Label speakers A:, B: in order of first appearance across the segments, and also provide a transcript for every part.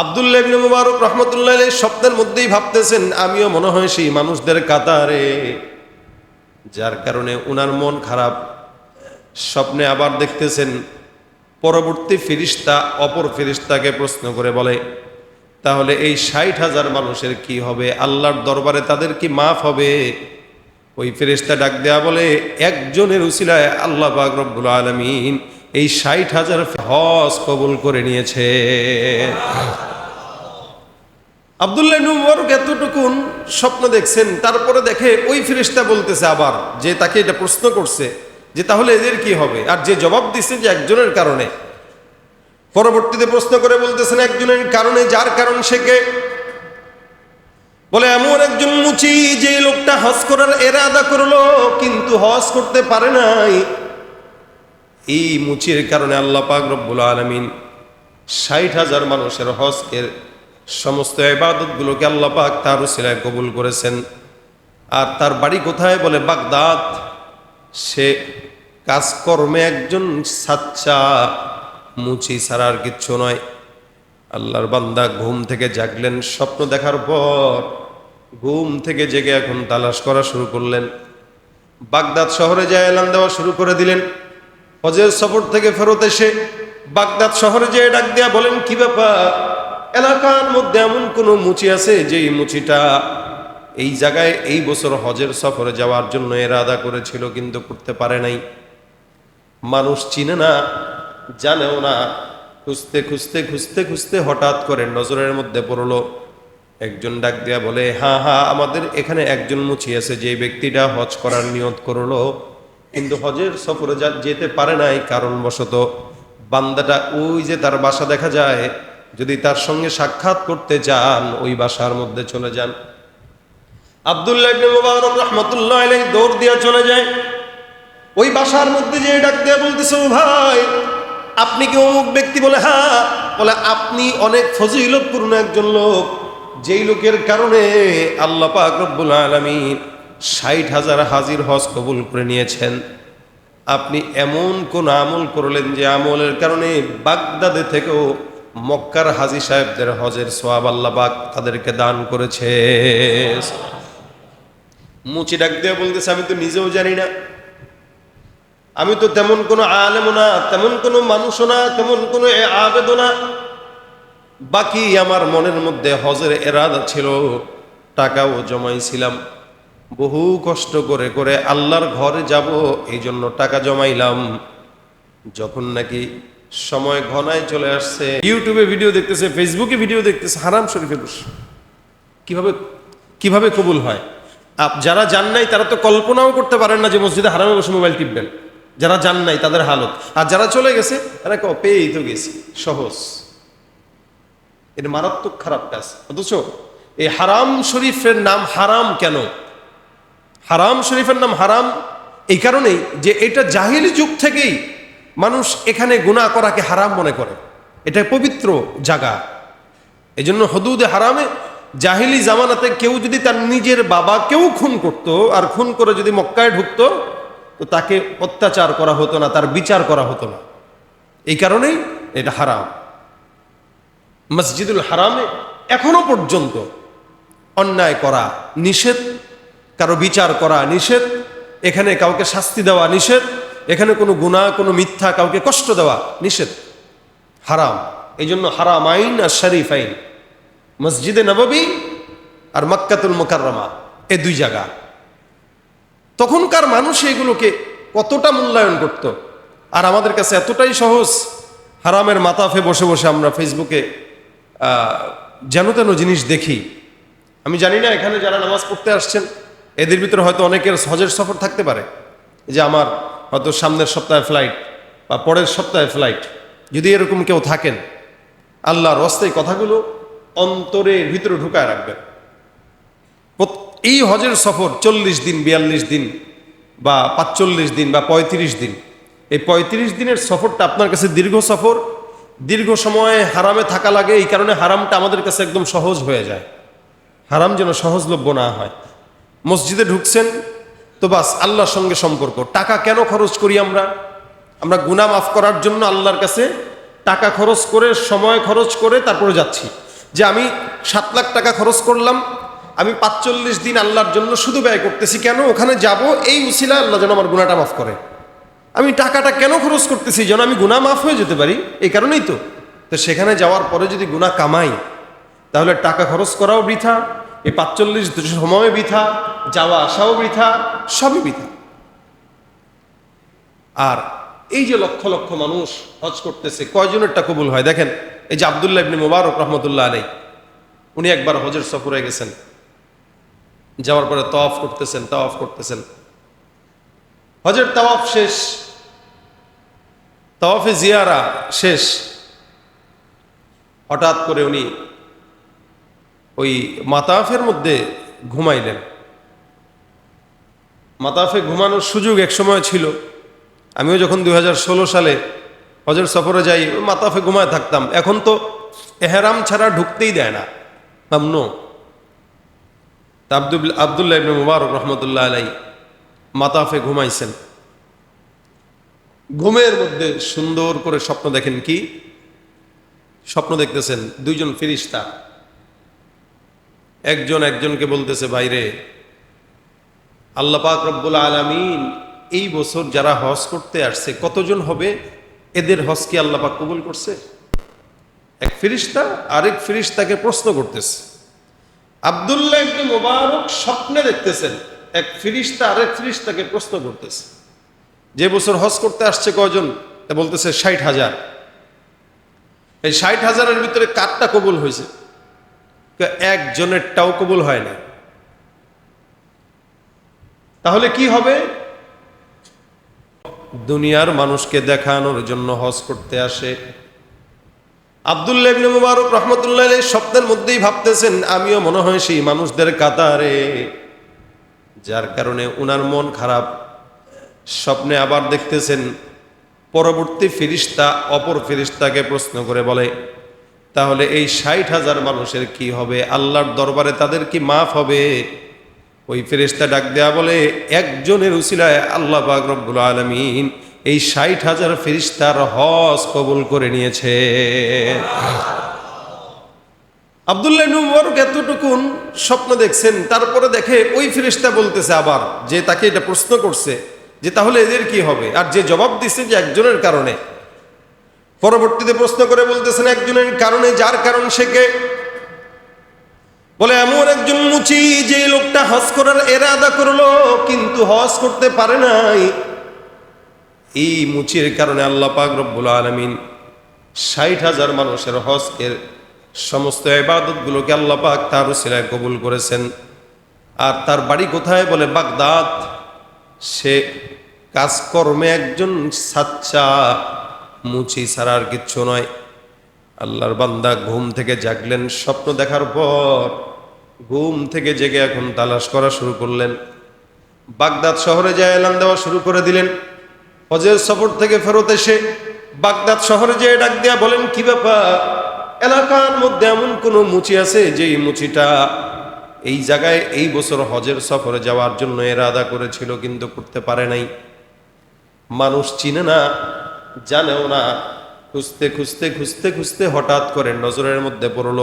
A: আবদুল্লাহ ইবনে মুবারক রহমতুল্লাহ স্বপ্নের মধ্যেই ভাবতেছেন, আমিও মনে হয় সেই মানুষদের কাতারে। যার কারণে উনার মন খারাপ। স্বপ্নে আবার দেখতেছেন, পরবর্তী ফিরিস্তা অপর ফিরিস্তাকে প্রশ্ন করে বলে, তাহলে এই ষাট হাজার মানুষের কি হবে? আল্লাহর দরবারে তাদের কি মাফ হবে? ওই ফেরেস্তা ডাক দেয়া বলে, একজনের উসিলায় আল্লাহ পাক রব্বুল আলমিন এই ষাট হাজার হজ কবুল করে নিয়েছে। আবদুল্লাহ মুবারক এতটুকুন স্বপ্ন দেখছেন, তারপরে দেখে ওই ফেরেস্তা বলতেছে আবার যে তাকে এটা প্রশ্ন করছে যে তাহলে এদের কি হবে? আর যে জবাব দিচ্ছে যে একজনের কারণে। পরবর্তীতে প্রশ্ন করে বলতেছেন, একজনের কারণে, যার কারণ সে কে? বলে, এমন একজন মুচি যে লোকটা হজ করার এরাদা করল, কিন্তু হজ করতে পারে নাই। এই মুচির কারণে আল্লাহ পাক রব্বুল আলমিন ষাট হাজার মানুষের হজের সমস্ত ইবাদতগুলোকে আল্লাহ পাক তার উসিলায় কবুল করেছেন। আর তার বাড়ি কোথায় বলে বাগদাদ। সে কাজকর্মে একজন সাচ্চা মুচি ছাড়া আর কিচ্ছু নয়। আল্লাহর বান্দা ঘুম থেকে জাগলেন, স্বপ্ন দেখার পর ঘুম থেকে জেগে এখন তালাশ করা শুরু করলেন। বাগদাদ শহরে যায়, এলান দেওয়া শুরু করে দিলেন। হজের সফর থেকে ফেরত এসে বাগদাদ শহরে যেয়ে ডাক দেয়া বলেন, কি ব্যাপার? এলাকার মধ্যে এমন কোনো মুচি আছে যেই মুচিটা এই জায়গায় এই বছর হজের সফরে যাওয়ার জন্য এরাদা করেছিল কিন্তু করতে পারে নাই? মানুষ চিনে না, জানেও না। খুঁজতে খুঁজতে খুঁজতে খুঁজতে হঠাৎ করে নজরের মধ্যে পড়ল, একজন ডাক দেয়া বলে হ্যাঁ হ্যাঁ আমাদের এখানে একজন মুচি আছে যে ব্যক্তিটা হজ করার নিয়ত করল কিন্তু হজের সফরে যেতে পারে নাই কারণবশত বান্দাটা ওই যে তার বাসা দেখা যায়, যদি তার সঙ্গে সাক্ষাৎ করতে চান ওই বাসার মধ্যে চলে যান। আবদুল্লাহ মুবারক রাহমাতুল্লাহ দৌড় দিয়া চলে যায়। ওই বাসার মধ্যে যে ডাক দেয়া বলতেছে, ও ভাই, আপনি কি অমুক ব্যক্তি? বলে হ্যাঁ। বলে, আপনি অনেক ফজিলতপূর্ণ একজন লোক। যেই লোকের কারণে আল্লাহ পাক রব্বুল ষাট হাজার হাজির হজ কবুল করে নিয়েছেন। আপনি এমন কোন আমল করলেন যে আমলের কারণে বাগদাদে থেকেও মক্কার হাজি সাহেবদের হজের সোয়াব আল্লাহ পাক তাদেরকে দান করেছে। মুচি ডাক দিয়ে বলতেছে, আমি তো নিজেও জানি না। আমি তো তেমন কোনো আলেমও না, তেমন কোনো মানুষও না, তেমন কোনো আবেদও না। বাকি আমার মনের মধ্যে হজের এরাদা ছিল, টাকাও জমাইছিলাম। বহু কষ্ট করে করে আল্লাহর ঘরে যাব এই জন্য টাকা জমাইলাম। যখন নাকি সময় ঘনায় চলে আসছে, ইউটিউবে ভিডিও দেখতেছে, ফেসবুকে ভিডিও দেখতেছে, হারাম শরীফে বসে কীভাবে কীভাবে কবুল হয়? আপ, যারা জান নাই, তারা তো কল্পনাও করতে পারেন না যে মসজিদে হারামে বসে মোবাইল টিপবেন। যারা জান নাই, তাদের হালত। আর যারা চলে গেছে, তারা ক পেয়েই তো গেছি। সহজ। এটা মারাত্মক খারাপ কাজ অথচ এই হারাম শরীফের নাম হারাম কেন? হারাম শরীফের নাম হারাম, এই কারণেই যে এটা জাহিলি যুগ থেকেই মানুষ এখানে গুনাহ করাকে হারাম মনে করে। এটা পবিত্র জায়গা। এই জন্য হদুদে হারামে জাহিলি জামানাতে কেউ যদি তার নিজের বাবাকেও খুন করত আর খুন করে যদি মক্কায় ঢুকতো, তো তাকে অত্যাচার করা হতো না, তার বিচার করা হতো না। এই কারণেই এটা হারাম। মসজিদুল হারামে এখনও পর্যন্ত অন্যায় করা নিষেধ কারও বিচার করা নিষেধ, এখানে কাউকে শাস্তি দেওয়া নিষেধ, এখানে কোনো গুণা কোনো মিথ্যা কাউকে কষ্ট দেওয়া নিষেধ। হারাম। এই জন্য হারাম আইন আর শরীফ আইন। মসজিদে নববী আর মক্কাতুল মোকাররমা, এ দুই জায়গা। তখনকার মানুষ এগুলোকে কতটা মূল্যায়ন করত? আর আমাদের কাছে এতটাই সহজ, হারামের মাতাফে বসে বসে আমরা ফেসবুকে যেন তেন জিনিস দেখি। আমি জানি না এখানে যারা নামাজ পড়তে আসছেন এদের ভিতরে হয়তো অনেকের হজের সফর থাকতে পারে। যে আমার হয়তো সামনের সপ্তাহে ফ্লাইট বা পরের সপ্তাহে ফ্লাইট যদি এরকম কেউ থাকেন, আল্লাহর রস্তায় কথাগুলো অন্তরের ভিতরে ঢুকায় রাখবেন। এই হজের সফর চল্লিশ দিন, বিয়াল্লিশ দিন বা পাঁচচল্লিশ দিন বা পঁয়ত্রিশ দিন, এই পঁয়ত্রিশ দিনের সফরটা আপনার কাছে দীর্ঘ সফর, দীর্ঘ সময়ে হারামে থাকা লাগে, এই কারণে হারামটা আমাদের কাছে একদম সহজ হয়ে যায়। হারাম যেন সহজলভ্য না হয়। মসজিদে ঢুকছেন, তো বাস আল্লাহর সঙ্গে সম্পর্ক। টাকা কেন খরচ করি আমরা? আমরা গুনাহ মাফ করার জন্য আল্লাহর কাছে টাকা খরচ করে, সময় খরচ করে তারপরে যাচ্ছি। যে আমি সাত লাখ টাকা খরচ করলাম, আমি পাঁচচল্লিশ দিন আল্লাহর জন্য শুধু ব্যয় করতেছি কেন? ওখানে যাব, এই উসিলা আল্লাহ যেন আমার গুণাটা মাফ করে। আমি টাকাটা কেন খরচ করতেছি? যেন আমি গুণা মাফ হয়ে যেতে পারি? এই কারণেই তো। তো সেখানে যাওয়ার পরে যদি গুণা কামাই, তাহলে টাকা খরচ করাও বৃথা, এই পাঁচচল্লিশ সময় বৃথা যাওয়া আসাও বৃথা, সবই বৃথা। আর এই যে লক্ষ লক্ষ মানুষ হজ করতেছে, কয়জনেরটা কবুল হয়? দেখেন, এই যে আবদুল্লাহ ইবনে মোবারক রহমতুল্লাহ আলাই উনি একবার হজের সফরে গেছেন। যাওয়ার পরে তওয়াফ করতেছেন তওয়াফ করতেছেন। হজের তাওয়াফ শেষ, তাওয়াফে জিয়ারা শেষ। হঠাৎ করে উনি ওই মাতাফের মধ্যে ঘুমাইলেন। মাতাফে ঘুমানোর সুযোগ এক সময় ছিল। আমিও যখন দুই হাজার ষোলো সালে হজর সফরে যাই মাতাফে ঘুমায় থাকতাম। এখন তো এহেরাম ছাড়া ঢুকতেই দেয় না। মামনো আব্দুল আবদুল্লাহ মুবারক রহমতুল্লাহ আলাই মাতাফে ঘুমাইছেন। ঘুমের মধ্যে সুন্দর করে স্বপ্ন দেখেন কি? স্বপ্ন দেখতেছেন দুইজন ফিরিস্তা। একজন একজনকে বলতেছে বাইরে আল্লাহ পাক রব্বুল আলামিন এই বছর যারা হজ করতে আসছে, কতজন হবে? এদের হজ কি আল্লাহ পাক কবুল করছে? এক ফিরিস্তা, আরেক ফিরিস্তাকে প্রশ্ন করতেছে। আবদুল্লাহ ইবনে মোবারক স্বপ্নে দেখতেছেন, এক ফিরিস্তা, আরেক ফিরিস্তাকে প্রশ্ন করতেছে। যে বছর হজ করতে আসছে কজন তা বলতেছে ষাট হাজার। এই ষাট হাজারের ভিতরে কারটা কবুল হয়েছে? একজনেরটাও কবুল হয় না তাহলে কি হবে? দুনিয়ার মানুষকে দেখানোর জন্য হজ করতে আসে। আবদুল্লাহ ইবনে মুবারক রহমতুল্লাহ আলাইহি স্বপ্নের মধ্যেই ভাবতেছেন আমিও মনে হয় সেই মানুষদের কাতারে। যার কারণে উনার মন খারাপ। স্বপ্নে আবার দেখতেছেন পরবর্তী ফিরিস্তা অপর ফিরিস্তাকে প্রশ্ন করে বলে তাহলে এই ষাট হাজার মানুষের কি হবে? আল্লাহর দরবারে তাদের কি মাফ হবে? ওই ফেরেস্তা ডাক দেয়া বলে, একজনের উসিলায় আল্লাহ পাক রব্বুল আলমিন এই ষাট হাজার ফেরিস্তার হজ কবুল করে নিয়েছে। আবদুল্লাহ ইবনে এতটুকুন স্বপ্ন দেখছেন, তারপরে দেখে ওই ফেরিস্তা বলতেছে আবার, যে তাকে এটা প্রশ্ন করছে, যে তাহলে এদের কি হবে? আর যে জবাব দিচ্ছে যে একজনের কারণে। পরবর্তীতে প্রশ্ন করে বলতেছেন, একজনের কারণে যার কারণ সে কে? একজন মুচি যে লোকটা হজ করার এরাদা করল, কিন্তু হজ করতে পারে নাই। এই মুচির কারণে আল্লাহ পাক রব্বুল আলমিন ষাট হাজার মানুষের হজের সমস্ত ইবাদতগুলোকে আল্লাহ পাক তার উসিলায় কবুল করেছেন। আর তার বাড়ি কোথায় বলে বাগদাদ। সে কাজকর্মে একজন সাচ্চা মুচি ছাড়া আর কিচ্ছু নয়। আল্লাহর বান্দা ঘুম থেকে জাগলেন স্বপ্ন দেখার পর। ঘুম থেকে জেগে এখন তালাশ করা শুরু করলেন। বাগদাদ শহরে যায় এলান দেওয়া শুরু করে দিলেন। হজের সফর থেকে ফেরত এসে বাগদাদ শহরে যেয়ে ডাক দিয়া বলেন, কি ব্যাপার? এলাকার মধ্যে এমন কোনো মুচি আছে যেই মুচিটা এই জায়গায় এই বছর হজের সফরে যাওয়ার জন্য এরাদা করেছিল কিন্তু করতে পারে নাই? মানুষ চিনে না, জানেও না। খুঁজতে খুঁজতে খুঁজতে খুঁজতে হঠাৎ করে নজরের মধ্যে পড়ল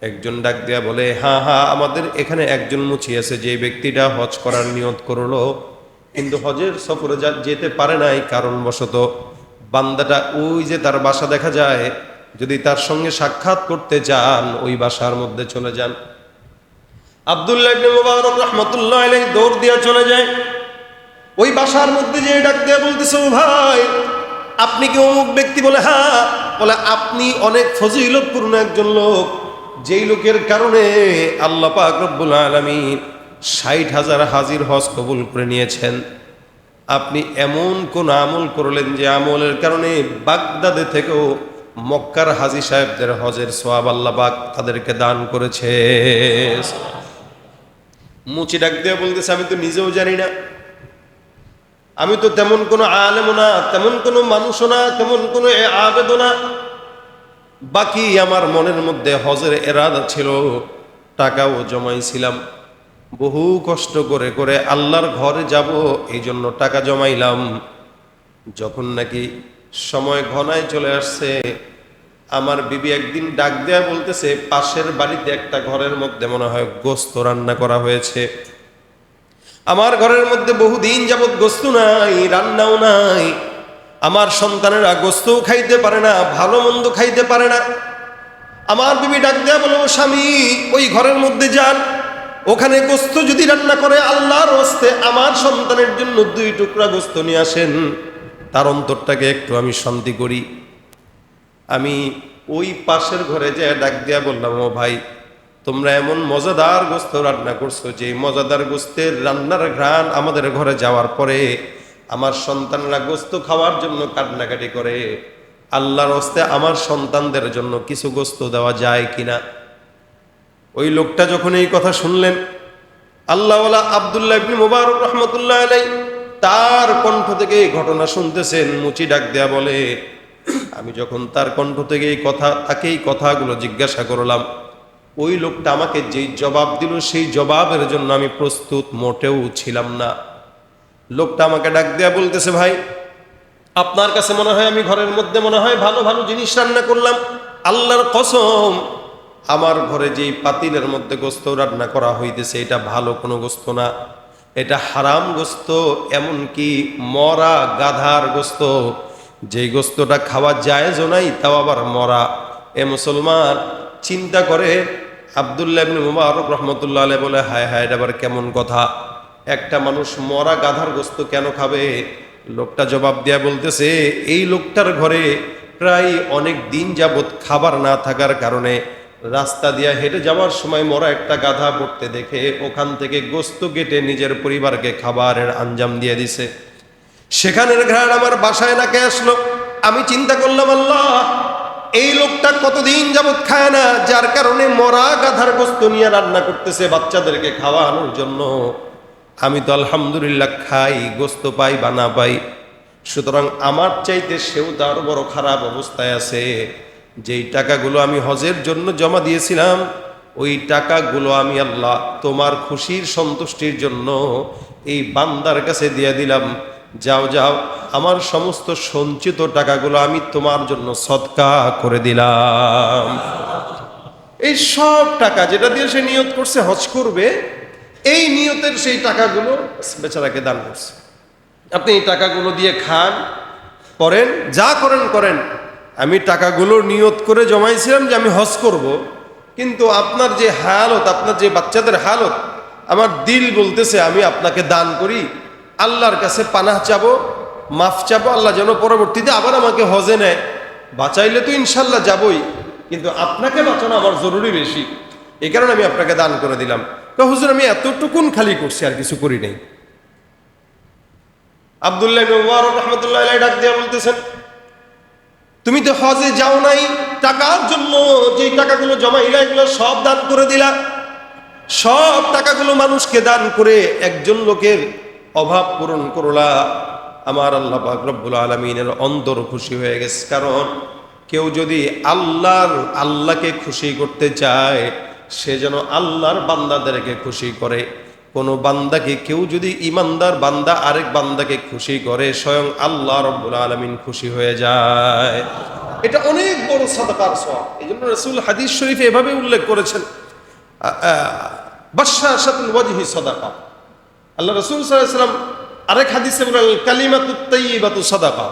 A: একজন ডাক দিয়া বলে হ্যাঁ হ্যাঁ আমাদের এখানে একজন মুচি আছে, যে ব্যক্তিটা হজ করার নিয়ত করল। কিন্তু হজের সফরে যেতে পারে নাই কারণবশত বান্দাটা ওই যে তার বাসা দেখা যায়, যদি তার সঙ্গে সাক্ষাৎ করতে যান, ওই বাসার মধ্যে চলে যান। দৌড় যায়। ওই বাসার মধ্যে যে ডাক বলতেছে ভাই, আপনি অমুক ব্যক্তি? বলে হ্যাঁ। বলে, আপনি অনেক ফজিলতপূর্ণ একজন লোক। যেই লোকের কারণে আল্লাহ পাক রব্বুল ষাট হাজার হাজির হজ কবুল করে নিয়েছেন, আপনি এমন কোন আমল করলেন যে আমলের কারণে বাগদাদে থেকেও মক্কার হাজি সাহেবদের হজের সোয়াব আল্লাহ পাক তাদেরকে দান করেছে। মুচি ডাক দিয়ে বলতেছে, আমি তো নিজেও জানি না। আমি তো তেমন কোনো আলেমও না, তেমন কোনো মানুষও না, তেমন কোনো আবেদও না। বাকি আমার মনের মধ্যে হজের এরাদা ছিল, টাকাও জমাইছিলাম। বহু কষ্ট করে করে আল্লাহর ঘরে যাব এই জন্য টাকা জমাইলাম। যখন নাকি সময় ঘনায় চলে আসছে, আমার বিবি একদিন ডাক দেয়া বলতেছে, পাশের বাড়িতে একটা ঘরের মধ্যে মনে হয় গোস্ত রান্না করা হয়েছে। আমার ঘরের মধ্যে বহুদিন যাবৎ গোস্ত নাই, রান্নাও নাই। আমার সন্তানেরা গোস্তও খাইতে পারে না, ভালো মন্দ খাইতে পারে না। আমার বিবি ডাক দেয়া বলো স্বামী, ওই ঘরের মধ্যে যান। ওখানে গোস্ত যদি রান্না করে, আল্লাহর হস্তে আমার সন্তানের জন্য দুই টুকরা গোস্ত নিয়ে আসেন। তার অন্তরটাকে একটু আমি শান্তি করি। আমি ওই পাশের ঘরে যে ডাক দিয়া বললাম, ও ভাই, তোমরা এমন মজাদার গোস্ত রান্না করছ যে, মজাদার গোস্তের রান্নার ঘ্রাণ আমাদের ঘরে যাওয়ার পরে আমার সন্তানরা গোস্ত খাওয়ার জন্য কান্নাকাটি করে। আল্লাহর হস্তে আমার সন্তানদের জন্য কিছু গোস্ত দেওয়া যায় কিনা? ওই লোকটা যখন এই কথা শুনলেন, আল্লাহওয়ালা আবদুল্লাহ ইবনে মুবারক রহমতুল্লাহ আলাই তার কণ্ঠ থেকে এই ঘটনা শুনতেছেন, মুচি ডাক দেয়া বলে, আমি যখন তার কণ্ঠ থেকে এই কথা, তাকে এই কথাগুলো জিজ্ঞাসা করলাম, ওই লোকটা আমাকে যেই জবাব দিল, সেই জবাবের জন্য আমি প্রস্তুত মোটেও ছিলাম না। লোকটা আমাকে ডাক দেয়া বলতেছে, ভাই, আপনার কাছে মনে হয় আমি ঘরের মধ্যে মনে হয় ভালো ভালো জিনিস রান্না করলাম। আল্লাহর কসম, আমার ঘরে যেই পাতিলের মধ্যে গোস্ত রান্না করা হইতেছে, এটা ভালো কোনো গোস্ত না। এটা হারাম গোস্ত, এমনকি মরা গাধার গোস্ত। যেই গোস্তটা খাওয়া জায়েজও নাই, তাও আবার মরা। এ মুসলমান, চিন্তা করে আবদুল্লাহ মুবারক রহমতুল্লাহ বলে, হায় হায়, এটা আবার কেমন কথা? একটা মানুষ মরা গাধার গোস্ত কেন খাবে? লোকটা জবাব দেয়া বলতেছে, এই লোকটার ঘরে প্রায় অনেক দিন যাবৎ খাবার না থাকার কারণে রাস্তা দিয়া হেঁটে যাওয়ার সময় মরা একটা গাধা পড়তে দেখে ওখান থেকে গোস্ত কেটে নিজের পরিবারকে খাবারের আঞ্জাম দিয়ে দিছে। সেখানের ঘ্রাণ আমার বাসায় নাকে আসলো। আমি চিন্তা করলাম, আল্লাহ, এই লোকটা কতদিন যাবৎ খায় না? যার কারণে মরা গাধার গোস্ত নিয়ে রান্না করতেছে বাচ্চাদেরকে খাওয়ানোর জন্য। আমি তো আলহামদুলিল্লাহ খাই, গোস্ত পাই বা না পাই। সুতরাং আমার চাইতে সেও তার বড় খারাপ অবস্থায় আছে। যেই টাকাগুলো আমি হজের জন্য জমা দিয়েছিলাম, ওই টাকাগুলো আমি আল্লাহ তোমার খুশির সন্তুষ্টির জন্য এই বান্দার কাছে দিয়ে দিলাম। যাও যাও, আমার সমস্ত সঞ্চিত টাকাগুলো আমি তোমার জন্য সৎকা করে দিলাম। এই সব টাকা যেটা দিয়ে সে নিয়ত করছে, হজ করবে এই নিয়তের সেই টাকাগুলো বেচারাকে দান করছে। আপনি এই টাকাগুলো দিয়ে খান, করেন, যা করেন করেন। আমি টাকাগুলো নিয়ত করে জমাইছিলাম যে আমি হজ করব। কিন্তু আপনার যে হালত আপনার যে বাচ্চাদের হালত আমার দিল বলতেছে, আমি আপনাকে দান করি, আল্লাহর কাছে পানাহ চাবো, মাফ চাবো, আল্লাহ যেন পরবর্তীতে আবার আমাকে হজে নেয়। বাঁচাইলে তো ইনশাল্লাহ যাবই, কিন্তু আপনাকে বাঁচানো আমার জরুরি বেশি। এই কারণে আমি আপনাকে দান করে দিলাম। হুজুর, আমি এতটুকুন খালি করছি, আর কিছু করি নাই। আবদুল্লাহ রহমতুল্লাহ তুমি তো হজে যাও নাই, টাকার জন্য যে টাকাগুলো জমাইলা এগুলো সব দান করে দিলা। সব টাকাগুলো মানুষকে দান করে একজন লোকের অভাব পূরণ করলা। আমার আল্লাহ রব্বুল আলমিনের অন্তর খুশি হয়ে গেছে, কারণ কেউ যদি আল্লাহর আল্লাহকে খুশি করতে চায় সে যেন আল্লাহর বান্দাদেরকে খুশি করে। কোনো বান্দাকে কেউ যদি ইমানদার বান্দা আরেক বান্দাকে খুশি করে, স্বয়ং আল্লাহ রব্বুল আলমিন খুশি হয়ে যায়। এটা অনেক বড় সাদাকার সব এই জন্য রসুল হাদিস শরীফে এভাবে উল্লেখ করেছেন। বাদশাহ সাতুল আল্লাহ রসুল সাল্লাম আরেক হাদিসে বলেন কালিমাতুত্তাইবাতু সদাকা।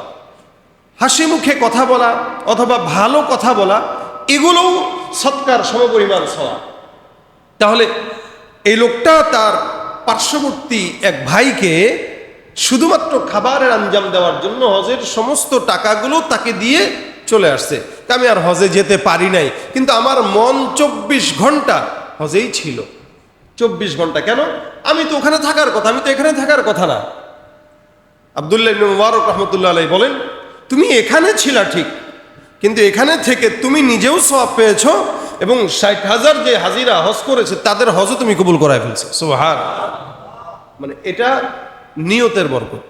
A: হাসি মুখে কথা বলা অথবা ভালো কথা বলা, এগুলোও সৎকার সমপরিমাণ সওয়া তাহলে এই লোকটা তার পার্শ্ববর্তী এক ভাইকে শুধুমাত্র খাবারের আঞ্জাম দেওয়ার জন্য হজের সমস্ত টাকাগুলো তাকে দিয়ে চলে আসছে। আমি আর হজে যেতে পারি নাই, কিন্তু আমার মন চব্বিশ ঘণ্টা হজেই ছিল। চব্বিশ ঘণ্টা কেন? আমি তো ওখানে থাকার কথা, আমি তো এখানে থাকার কথা না। আবদুল্লাহ মুবারক রহমতুল্লাহ বলেন, তুমি এখানে ছিলা ঠিক কিন্তু এখানে থেকে তুমি নিজেও সব পেয়েছ এবং ষাট হাজার যে হাজিরা হজ করেছে তাদের হজও তুমি কবুল করায় ফেলছো। সোহার মানে এটা নিয়তের বরকত।